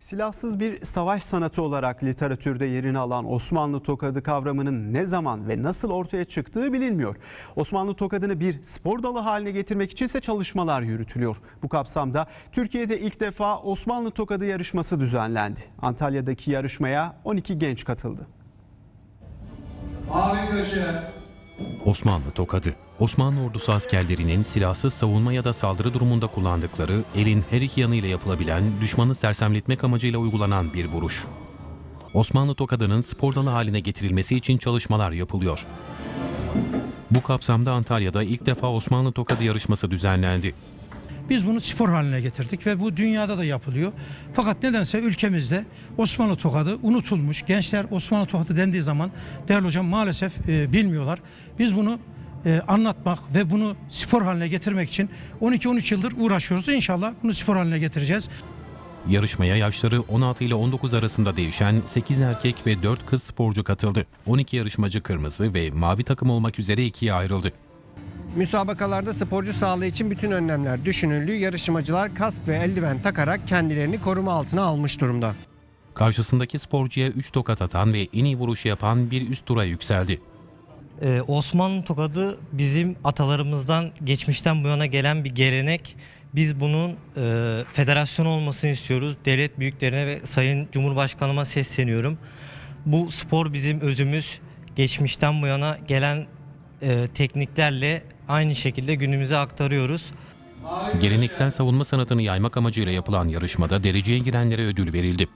Silahsız bir savaş sanatı olarak literatürde yerini alan Osmanlı tokadı kavramının ne zaman ve nasıl ortaya çıktığı bilinmiyor. Osmanlı tokadını bir spor dalı haline getirmek için ise çalışmalar yürütülüyor. Bu kapsamda Türkiye'de ilk defa Osmanlı tokadı yarışması düzenlendi. Antalya'daki yarışmaya 12 genç katıldı. Mavi köşe. Osmanlı tokadı. Osmanlı ordusu askerlerinin silahsız savunma ya da saldırı durumunda kullandıkları elin her iki yanıyla yapılabilen düşmanı sersemletmek amacıyla uygulanan bir vuruş. Osmanlı tokadının spor dalı haline getirilmesi için çalışmalar yapılıyor. Bu kapsamda Antalya'da ilk defa Osmanlı tokadı yarışması düzenlendi. Biz bunu spor haline getirdik ve bu dünyada da yapılıyor. Fakat nedense ülkemizde Osmanlı tokadı unutulmuş. Gençler Osmanlı tokadı dendiği zaman değerli hocam maalesef e, bilmiyorlar. Biz bunu e, anlatmak ve bunu spor haline getirmek için 12-13 yıldır uğraşıyoruz. İnşallah bunu spor haline getireceğiz. Yarışmaya yaşları 16 ile 19 arasında değişen 8 erkek ve 4 kız sporcu katıldı. 12 yarışmacı kırmızı ve mavi takım olmak üzere ikiye ayrıldı. Müsabakalarda sporcu sağlığı için bütün önlemler düşünüldü. Yarışmacılar kask ve eldiven takarak kendilerini koruma altına almış durumda. Karşısındaki sporcuya 3 tokat atan ve en iyi vuruşu yapan bir üst tura yükseldi. Ee, Osmanlı tokadı bizim atalarımızdan geçmişten bu yana gelen bir gelenek. Biz bunun e, federasyon olmasını istiyoruz. Devlet büyüklerine ve Sayın Cumhurbaşkanıma sesleniyorum. Bu spor bizim özümüz. Geçmişten bu yana gelen e, tekniklerle aynı şekilde günümüze aktarıyoruz. Geleneksel savunma sanatını yaymak amacıyla yapılan yarışmada dereceye girenlere ödül verildi.